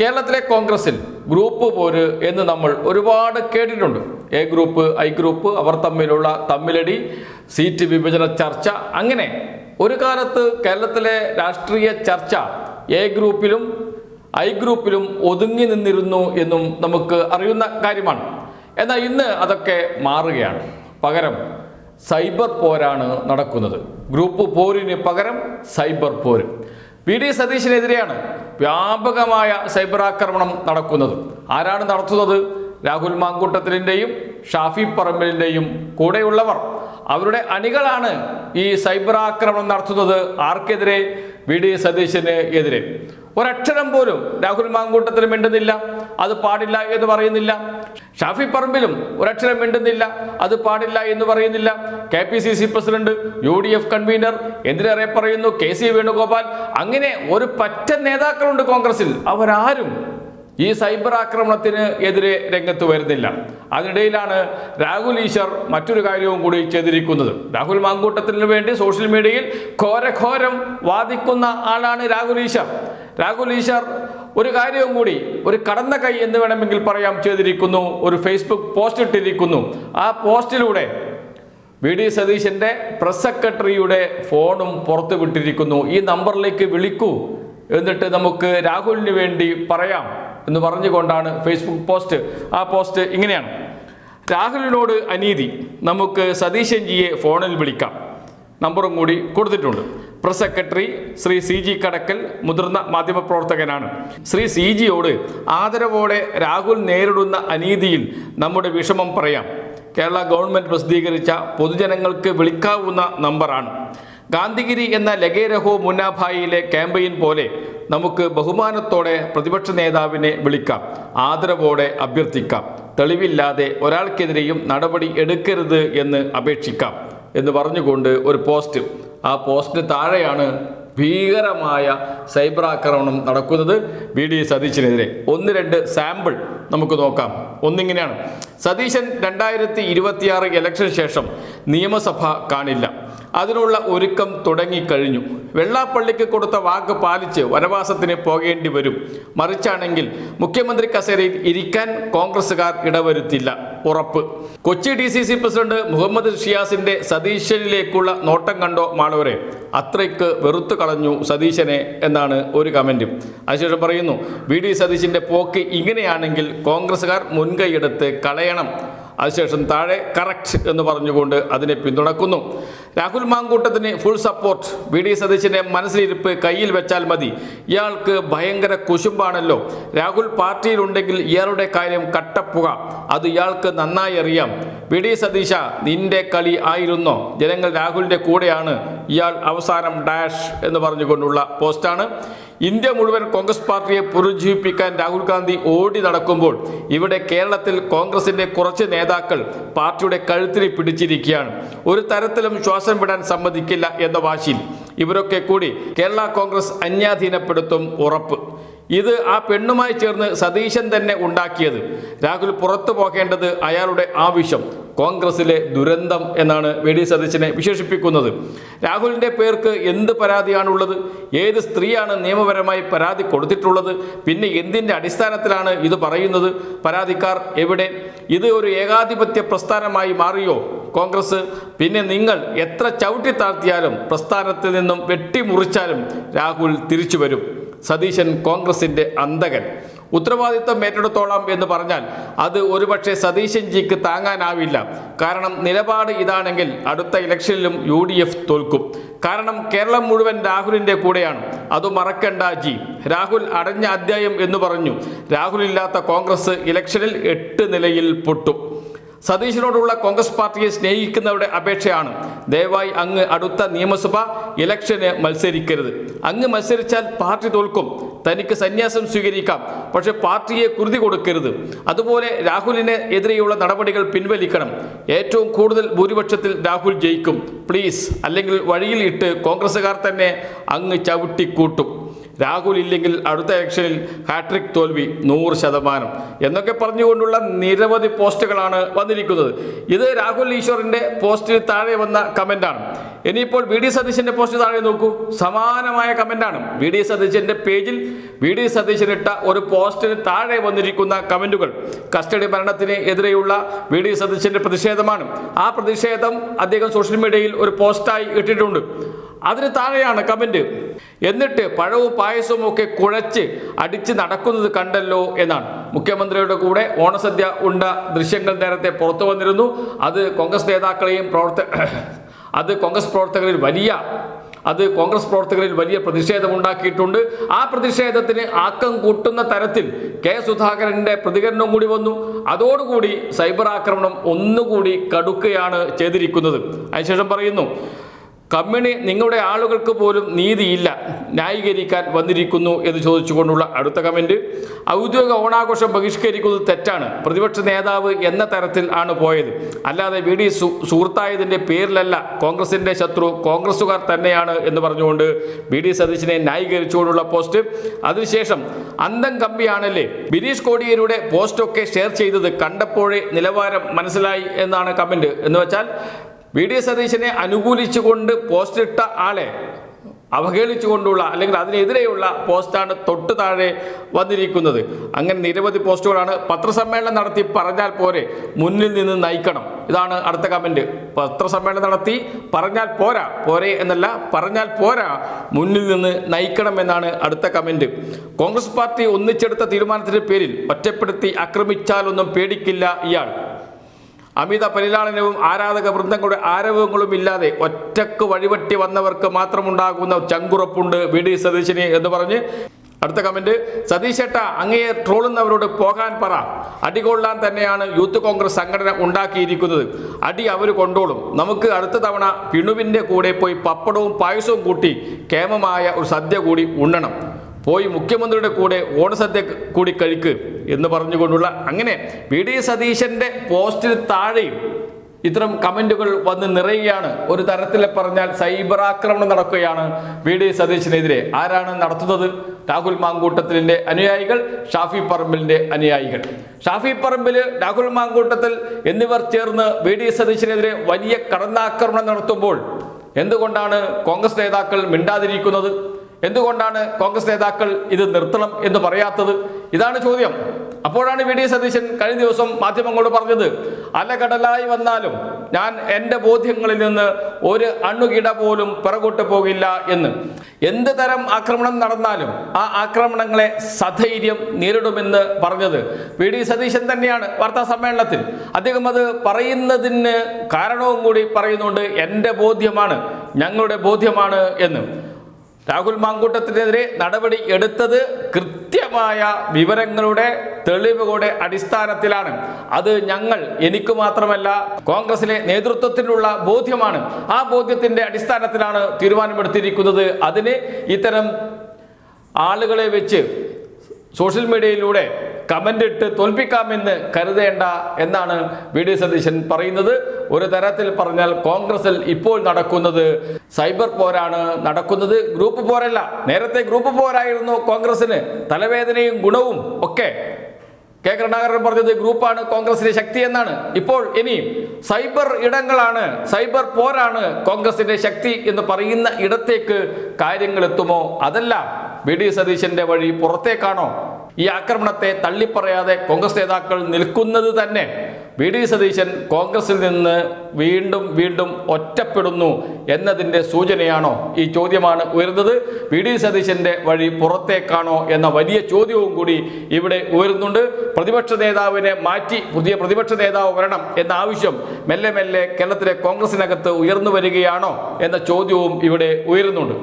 കേരളത്തിലെ കോൺഗ്രസിൽ ഗ്രൂപ്പ് പോര് എന്ന് നമ്മൾ ഒരുപാട് കേട്ടിട്ടുണ്ട്. എ ഗ്രൂപ്പ് ഐ ഗ്രൂപ്പ് അവർ തമ്മിലുള്ള തമ്മിലടി സീറ്റ് വിഭജന ചർച്ച അങ്ങനെ ഒരു കാലത്ത് കേരളത്തിലെ രാഷ്ട്രീയ ചർച്ച എ ഗ്രൂപ്പിലും ഐ ഗ്രൂപ്പിലും ഒതുങ്ങി നിന്നിരുന്നു എന്നും നമുക്ക് അറിയുന്ന കാര്യമാണ്. എന്നാൽ ഇന്ന് അതൊക്കെ മാറുകയാണ്. പകരം സൈബർ പോരാണ് നടക്കുന്നത്. ഗ്രൂപ്പ് പോരിന് പകരം സൈബർ പോര്. V D. സതീശിനെതിരെയാണ് വ്യാപകമായ സൈബർ ആക്രമണം നടക്കുന്നത്. ആരാണ് നടത്തുന്നത്? രാഹുൽ മാങ്കൂട്ടത്തിലിന്റെയും ഷാഫി പറമ്പലിന്റെയും കൂടെയുള്ളവർ അവരുടെ അണികളാണ് ഈ സൈബർ ആക്രമണം നടത്തുന്നത്. ആർക്കെതിരെ? വി. ഡി. സതീശന് എതിരെ. ഒരക്ഷരം പോലും രാഹുൽ മാങ്കൂട്ടത്തിന് മിണ്ടുന്നില്ല. അത് പാടില്ല എന്ന് പറയുന്നില്ല. ഷാഫി പറമ്പിലും ഒരക്ഷരം മിണ്ടുന്നില്ല. അത് പാടില്ല എന്ന് പറയുന്നില്ല. K P C C president U D F convener എന്തിനേറെ പറയുന്നു? K C Venugopal. അങ്ങനെ ഒരു പറ്റ നേതാക്കളുണ്ട് കോൺഗ്രസിൽ. അവരാരും ഈ സൈബർ ആക്രമണത്തിന് എതിരെ രംഗത്ത് വരുന്നില്ല. അതിനിടയിലാണ് രാഹുൽ ഈശ്വർ മറ്റൊരു കാര്യവും കൂടി ചെയ്തിരിക്കുന്നത്. രാഹുൽ മാങ്കൂട്ടത്തിന് വേണ്ടി സോഷ്യൽ മീഡിയയിൽ ഘോരഘോരം വാദിക്കുന്ന ആളാണ് രാഹുൽ ഈശ്വർ. രാഹുൽ ഈശ്വർ ഒരു കാര്യവും കൂടി ഒരു കടന്ന കൈ എന്ന് വേണമെങ്കിൽ പറയാം ചെയ്തിരിക്കുന്നു. ഒരു ഫേസ്ബുക്ക് പോസ്റ്റ് ഇട്ടിരിക്കുന്നു. ആ പോസ്റ്റിലൂടെ വി ഡി സതീശന്റെ പ്രസ് സെക്രട്ടറിയുടെ ഫോണും പുറത്തു വിട്ടിരിക്കുന്നു. ഈ നമ്പറിലേക്ക് വിളിക്കൂ. എന്നിട്ട് നമുക്ക് രാഹുലിന് വേണ്ടി പറയാം. എന്ന് പറഞ്ഞുകൊണ്ടാണ് ഫേസ്ബുക്ക് പോസ്റ്റ് ആ പോസ്റ്റ് ഇങ്ങനെയാണ്. രാഹുലിനോട് അനീതി നമുക്ക് സതീശൻ ജിയെ ഫോണിൽ വിളിക്കാം. നമ്പറും കൂടി കൊടുത്തിട്ടുണ്ട്. Press secretary Shri C G Kadakkal മുതിർന്ന മാധ്യമപ്രവർത്തകനാണ് ശ്രീ സി ജിയോട് ആദരവോടെ രാഹുൽ നേരിടുന്ന അനീതിയിൽ നമ്മുടെ വിഷമം പറയാം. കേരള ഗവൺമെന്റ് പ്രസിദ്ധീകരിച്ച പൊതുജനങ്ങൾക്ക് വിളിക്കാവുന്ന നമ്പറാണ്. ഗാന്ധിഗിരി എന്ന ലഗേരഹോ മുന്നാഭായിയിലെ ക്യാമ്പയിൻ പോലെ നമുക്ക് ബഹുമാനത്തോടെ പ്രതിപക്ഷ നേതാവിനെ വിളിക്കാം. ആദരവോടെ അഭ്യർത്ഥിക്കാം. തെളിവില്ലാതെ ഒരാൾക്കെതിരെയും നടപടി എടുക്കരുത് എന്ന് അപേക്ഷിക്കാം എന്ന് പറഞ്ഞുകൊണ്ട് ഒരു പോസ്റ്റ്. ആ പോസ്റ്റിന് താഴെയാണ് ഭീകരമായ സൈബർ ആക്രമണം നടക്കുന്നത്. വി ഡി സതീശനെതിരെ. ഒന്ന് രണ്ട് സാമ്പിൾ നമുക്ക് നോക്കാം. ഒന്നിങ്ങനെയാണ്. സതീശൻ രണ്ടായിരത്തി ഇരുപത്തിയാറ് ഇലക്ഷന് ശേഷം നിയമസഭ കാണില്ല. അതിനുള്ള ഒരുക്കം തുടങ്ങിക്കഴിഞ്ഞു. വെള്ളാപ്പള്ളിക്ക് കൊടുത്ത വാക്ക് പാലിച്ച് വനവാസത്തിന് പോകേണ്ടി വരും. മറിച്ചാണെങ്കിൽ മുഖ്യമന്ത്രി കസേരയിൽ ഇരിക്കാൻ കോൺഗ്രസുകാർ ഇടവരുത്തില്ല. ഉറപ്പ്. Kochi D C C president Muhammad ഷിയാസിന്റെ സതീശനിലേക്കുള്ള നോട്ടം കണ്ടോ മാളവരെ? അത്രയ്ക്ക് വെറുത്തു കളഞ്ഞു സതീശനെ എന്നാണ് ഒരു കമന്റ്. അതിനുശേഷം പറയുന്നു വി. ഡി. സതീശിന്റെ പോക്ക് ഇങ്ങനെയാണെങ്കിൽ കോൺഗ്രസുകാർ മുൻകൈയെടുത്ത് കളയണം. അതിനുശേഷം താഴെ കറക്റ്റ് എന്ന് പറഞ്ഞുകൊണ്ട് അതിനെ പിന്തുണക്കുന്നു. രാഹുൽ മാങ്കൂട്ടത്തിന് ഫുൾ സപ്പോർട്ട് വി ഡി സതീശന്റെ മനസ്സിലിരിപ്പ് കയ്യിൽ വെച്ചാൽ മതി. ഇയാൾക്ക് ഭയങ്കര കുശുമ്പാണല്ലോ. രാഹുൽ പാർട്ടിയിലുണ്ടെങ്കിൽ ഇയാളുടെ കാര്യം കട്ടപ്പുക. അത് ഇയാൾക്ക് നന്നായി അറിയാം. വി ഡി സതീശ നിന്റെ കളി ആയിരുന്നോ? ജനങ്ങൾ രാഹുലിന്റെ കൂടെയാണ്. ഇയാൾ അവസാനം ഡാഷ് എന്ന് പറഞ്ഞുകൊണ്ടുള്ള പോസ്റ്റാണ് ഇന്ത്യ മുഴുവൻ കോൺഗ്രസ് പാർട്ടിയെ പുനരുജ്ജീവിപ്പിക്കാൻ രാഹുൽ ഗാന്ധി ഓടി നടക്കുമ്പോൾ ഇവിടെ കേരളത്തിൽ കോൺഗ്രസിന്റെ കുറച്ച് നേതാക്കൾ പാർട്ടിയുടെ കഴുത്തിന് പിടിച്ചിരിക്കുകയാണ്. ഒരു തരത്തിലും ശ്വാസം വിടാൻ സമ്മതിക്കില്ല എന്ന വാശിയിൽ ഇവരൊക്കെ കൂടി കേരള കോൺഗ്രസ് അന്യാധീനപ്പെടുത്തും ഉറപ്പ്. ഇത് ആ പെണ്ണുമായി ചേർന്ന് സതീശൻ തന്നെ ഉണ്ടാക്കിയത്. രാഹുൽ പുറത്തു പോകേണ്ടത് അയാളുടെ ആവശ്യം. കോൺഗ്രസിലെ ദുരന്തം എന്നാണ് വി ഡി സതീശനെ വിശേഷിപ്പിക്കുന്നത്. രാഹുലിന്റെ പേർക്ക് എന്ത് പരാതിയാണുള്ളത്? ഏത് സ്ത്രീയാണ് നിയമപരമായി പരാതി കൊടുത്തിട്ടുള്ളത്? പിന്നെ എന്തിന്റെ അടിസ്ഥാനത്തിലാണ് ഇത് പറയുന്നത്? പരാതിക്കാർ എവിടെ? ഇത് ഒരു ഏകാധിപത്യ പ്രസ്ഥാനമായി മാറിയോ? കോൺഗ്രസ്? പിന്നെ നിങ്ങൾ എത്ര ചവിട്ടി താഴ്ത്തിയാലും പ്രസ്ഥാനത്തിൽ നിന്നും വെട്ടിമുറിച്ചാലും രാഹുൽ തിരിച്ചു വരും. സതീശൻ കോൺഗ്രസിന്റെ അന്തകൻ ഉത്തരവാദിത്വം ഏറ്റെടുത്തോളാം എന്ന് പറഞ്ഞാൽ അത് ഒരുപക്ഷെ സതീശൻ ജിക്ക് താങ്ങാനാവില്ല. കാരണം നിലപാട് ഇതാണെങ്കിൽ അടുത്ത ഇലക്ഷനിലും യു ഡി എഫ് തോൽക്കും. കാരണം കേരളം മുഴുവൻ രാഹുലിന്റെ കൂടെയാണ്. അത് മറക്കണ്ട ജി. രാഹുൽ അടഞ്ഞ അധ്യായം എന്ന് പറഞ്ഞു. രാഹുലില്ലാത്ത കോൺഗ്രസ് ഇലക്ഷനിൽ എട്ട് നിലയിൽ പൊട്ടും. സതീശനോടുള്ള കോൺഗ്രസ് പാർട്ടിയെ സ്നേഹിക്കുന്നവരുടെ അപേക്ഷയാണ്. ദയവായി അങ്ങ് അടുത്ത നിയമസഭ ഇലക്ഷന് മത്സരിക്കരുത്. അങ്ങ് മത്സരിച്ചാൽ പാർട്ടി തോൽക്കും. തനിക്ക് സന്യാസം സ്വീകരിക്കാം. പക്ഷെ പാർട്ടിയെ കുരുതി കൊടുക്കരുത്. അതുപോലെ രാഹുലിന് എതിരെയുള്ള നടപടികൾ പിൻവലിക്കണം. ഏറ്റവും കൂടുതൽ ഭൂരിപക്ഷത്തിൽ രാഹുൽ ജയിക്കും. പ്ലീസ്. അല്ലെങ്കിൽ വഴിയിൽ ഇട്ട് കോൺഗ്രസ്സുകാർ തന്നെ അങ്ങ് ചവിട്ടിക്കൂട്ടും. രാഹുൽ ഇല്ലെങ്കിൽ അടുത്ത ഇലക്ഷനിൽ ഹാട്രിക് തോൽവി നൂറ് ശതമാനം എന്നൊക്കെ പറഞ്ഞുകൊണ്ടുള്ള നിരവധി പോസ്റ്റുകളാണ് വന്നിരിക്കുന്നത്. ഇത് രാഹുൽ ഈശ്വറിന്റെ പോസ്റ്റിന് താഴെ വന്ന കമന്റാണ്. ഇനിയിപ്പോൾ വി ഡി സതീശന്റെ പോസ്റ്റ് താഴെ നോക്കൂ. സമാനമായ കമന്റാണ്. വി ഡി സതീശന്റെ പേജിൽ വി ഡി സതീശനിട്ട ഒരു പോസ്റ്റിന് താഴെ വന്നിരിക്കുന്ന കമന്റുകൾ കസ്റ്റഡി മരണത്തിന് എതിരെയുള്ള വി ഡി സതീശന്റെ പ്രതിഷേധമാണ്. ആ പ്രതിഷേധം അദ്ദേഹം സോഷ്യൽ മീഡിയയിൽ ഒരു പോസ്റ്റായി ഇട്ടിട്ടുണ്ട്. അതിന് താഴെയാണ് കമന്റ് എന്നിട്ട് പഴവും പായസവും ഒക്കെ കുഴച്ച് അടിച്ച് നടക്കുന്നത് കണ്ടല്ലോ എന്നാണ്. മുഖ്യമന്ത്രിയുടെ കൂടെ ഓണസദ്യ ഉണ്ട ദൃശ്യങ്ങൾ നേരത്തെ പുറത്തു വന്നിരുന്നു. അത് കോൺഗ്രസ് നേതാക്കളെയും പ്രവർത്ത അത് കോൺഗ്രസ് പ്രവർത്തകരിൽ വലിയ അത് കോൺഗ്രസ് പ്രവർത്തകരിൽ വലിയ പ്രതിഷേധം ഉണ്ടാക്കിയിട്ടുണ്ട്. ആ പ്രതിഷേധത്തിന് ആക്കം കൂട്ടുന്ന തരത്തിൽ കെ സുധാകരന്റെ പ്രതികരണം കൂടി വന്നു. അതോടുകൂടി സൈബർ ആക്രമണം ഒന്നുകൂടി കടുക്കുകയാണ് ചെയ്തിരിക്കുന്നത്. അതിനുശേഷം പറയുന്നു കമ്മ്യൂണി നിങ്ങളുടെ ആളുകൾക്ക് പോലും നീതിയില്ല ന്യായീകരിക്കാൻ വന്നിരിക്കുന്നു എന്ന് ചോദിച്ചുകൊണ്ടുള്ള അടുത്ത കമന്റ് ഔദ്യോഗിക ഓണാഘോഷം ബഹിഷ്കരിക്കുന്നത് തെറ്റാണ്. പ്രതിപക്ഷ നേതാവ് എന്ന തരത്തിൽ ആണ് പോയത്. അല്ലാതെ വി ഡി സുഹൃത്തായതിന്റെ പേരിലല്ല കോൺഗ്രസിന്റെ ശത്രു കോൺഗ്രസുകാർ തന്നെയാണ് എന്ന് പറഞ്ഞുകൊണ്ട് വി ഡി സതീശിനെ ന്യായീകരിച്ചുകൊണ്ടുള്ള പോസ്റ്റ്. അതിനുശേഷം അന്തം കമ്പിയാണല്ലേ? ബിനീഷ് കോടിയേരിയുടെ പോസ്റ്റൊക്കെ ഷെയർ ചെയ്തത് കണ്ടപ്പോഴേ നിലവാരം മനസ്സിലായി എന്നാണ് കമന്റ് എന്ന് വെച്ചാൽ വി ഡി സതീശനെ അനുകൂലിച്ചുകൊണ്ട് പോസ്റ്റിട്ട ആളെ അവഹേളിച്ചുകൊണ്ടുള്ള അല്ലെങ്കിൽ അതിനെതിരെയുള്ള പോസ്റ്റാണ് തൊട്ട് താഴെ വന്നിരിക്കുന്നത്. അങ്ങനെ നിരവധി പോസ്റ്റുകളാണ് പത്രസമ്മേളനം നടത്തി പറഞ്ഞാൽ പോരെ മുന്നിൽ നിന്ന് നയിക്കണം. ഇതാണ് അടുത്ത കമന്റ് പത്രസമ്മേളനം നടത്തി പറഞ്ഞാൽ പോരാ പോരെ എന്നല്ല പറഞ്ഞാൽ പോരാ മുന്നിൽ നിന്ന് നയിക്കണം എന്നാണ് അടുത്ത കമന്റ് കോൺഗ്രസ് പാർട്ടി ഒന്നിച്ചെടുത്ത തീരുമാനത്തിന്റെ പേരിൽ ഒറ്റപ്പെടുത്തി ആക്രമിച്ചാലൊന്നും പേടിക്കില്ല ഇയാൾ. അമിത പരിലാളനവും ആരാധക വൃന്ദങ്ങളുടെ ആരവങ്ങളും ഇല്ലാതെ ഒറ്റയ്ക്ക് വഴിവെട്ടി വന്നവർക്ക് മാത്രമുണ്ടാകുന്ന ചങ്കുറപ്പുണ്ട് വി ഡി സതീശന് എന്ന് പറഞ്ഞ്. അടുത്ത കമന്റ് സതീശേട്ട അങ്ങയെ ട്രോളുന്നവരോട് പോകാൻ പറ. അടികൊള്ളാൻ തന്നെയാണ് യൂത്ത് കോൺഗ്രസ് സംഘടന ഉണ്ടാക്കിയിരിക്കുന്നത്. അടി അവർ കൊണ്ടോളും. നമുക്ക് അടുത്ത തവണ പിണുവിന്റെ കൂടെ പോയി പപ്പടവും പായസവും കൂട്ടി കേമമായ ഒരു സദ്യ കൂടി ഉണ്ണണം. പോയി മുഖ്യമന്ത്രിയുടെ കൂടെ ഓണസദ്യ കൂടി കഴിക്ക്. എന്ന് പറഞ്ഞുകൊണ്ടുള്ള അങ്ങനെ വി ഡി സതീശന്റെ പോസ്റ്റിന് താഴെയും ഇത്തരം കമന്റുകൾ വന്ന് നിറയുകയാണ്. ഒരു തരത്തിൽ പറഞ്ഞാൽ സൈബർ ആക്രമണം നടക്കുകയാണ് വി ഡി സതീശനെതിരെ. ആരാണ് നടത്തുന്നത്? രാഹുൽ മാങ്കൂട്ടത്തിലിന്റെ അനുയായികൾ ഷാഫി പറമ്പിലിന്റെ അനുയായികൾ. ഷാഫി പറമ്പിൽ രാഹുൽ മാങ്കൂട്ടത്തിൽ എന്നിവർ ചേർന്ന് വി ഡി സതീശനെതിരെ വലിയ കടന്നാക്രമണം നടത്തുമ്പോൾ എന്തുകൊണ്ടാണ് കോൺഗ്രസ് നേതാക്കൾ മിണ്ടാതിരിക്കുന്നത്? എന്തുകൊണ്ടാണ് കോൺഗ്രസ് നേതാക്കൾ ഇത് നിർത്തണം എന്ന് പറയാത്തത്? ഇതാണ് ചോദ്യം. അപ്പോഴാണ് വി ഡി സതീശൻ കഴിഞ്ഞ ദിവസം മാധ്യമങ്ങളോട് പറഞ്ഞത് അലകടലായി വന്നാലും ഞാൻ എന്റെ ബോധ്യങ്ങളിൽ നിന്ന് ഒരു അണുകിട പോലും പിറകോട്ട് പോകില്ല എന്ന്. എന്ത് തരം ആക്രമണം നടന്നാലും ആ ആക്രമണങ്ങളെ സധൈര്യം നേരിടുമെന്ന് പറഞ്ഞത് വി ഡി സതീശൻ തന്നെയാണ് വാർത്താ സമ്മേളനത്തിൽ. അദ്ദേഹം അത് പറയുന്നതിന് കാരണവും കൂടി പറയുന്നുണ്ട് എന്റെ ബോധ്യമാണ് ഞങ്ങളുടെ ബോധ്യമാണ് എന്ന്. രാഹുൽ മാങ്കൂട്ടത്തിനെതിരെ നടപടി എടുത്തത് കൃത്യമായ വിവരങ്ങളുടെ തെളിവുകളുടെ അടിസ്ഥാനത്തിലാണ്. അത് ഞങ്ങൾ എനിക്ക് മാത്രമല്ല കോൺഗ്രസിലെ നേതൃത്വത്തിനുള്ള ബോധ്യമാണ്. ആ ബോധ്യത്തിന്റെ അടിസ്ഥാനത്തിലാണ് തീരുമാനമെടുത്തിരിക്കുന്നത്. അതിന് ഇത്തരം ആളുകളെ വെച്ച് സോഷ്യൽ മീഡിയയിലൂടെ കമന്റ് ഇട്ട് തോൽപ്പിക്കാമെന്ന് കരുതേണ്ട എന്നാണ് വി ഡി സതീശൻ പറയുന്നത്. ഒരു തരത്തിൽ പറഞ്ഞാൽ കോൺഗ്രസിൽ ഇപ്പോൾ നടക്കുന്നത് സൈബർ പോരാണ് നടക്കുന്നത്. ഗ്രൂപ്പ് പോരല്ല. നേരത്തെ ഗ്രൂപ്പ് പോരായിരുന്നു കോൺഗ്രസിന്. തലവേദനയും ഗുണവും ഒക്കെ. കെ കരുണാകരൻ പറഞ്ഞത് ഗ്രൂപ്പാണ് കോൺഗ്രസിന്റെ ശക്തി എന്നാണ്. ഇപ്പോൾ ഇനി സൈബർ ഇടങ്ങളാണ് സൈബർ പോരാണ് കോൺഗ്രസിന്റെ ശക്തി എന്ന് പറയുന്ന ഇടത്തേക്ക് കാര്യങ്ങൾ എത്തുമോ? അതല്ല വി ഡി സതീശന്റെ വഴി പുറത്തേക്കാണോ? ഈ ആക്രമണത്തെ തള്ളിപ്പറയാതെ കോൺഗ്രസ് നേതാക്കൾ നിൽക്കുന്നത് തന്നെ വി ഡി സതീശൻ കോൺഗ്രസിൽ നിന്ന് വീണ്ടും വീണ്ടും ഒറ്റപ്പെടുന്നു എന്നതിന്റെ സൂചനയാണോ ഈ ചോദ്യമാണ് ഉയർന്നത്? വി ഡി സതീശന്റെ വഴി പുറത്തേക്കാണോ എന്ന വലിയ ചോദ്യവും കൂടി ഇവിടെ ഉയരുന്നുണ്ട്. പ്രതിപക്ഷ നേതാവിനെ മാറ്റി പുതിയ പ്രതിപക്ഷ നേതാവ് വരണം എന്ന ആവശ്യം മെല്ലെ മെല്ലെ കേരളത്തിലെ കോൺഗ്രസിനകത്ത് ഉയർന്നു വരികയാണോ എന്ന ചോദ്യവും ഇവിടെ ഉയരുന്നുണ്ട്.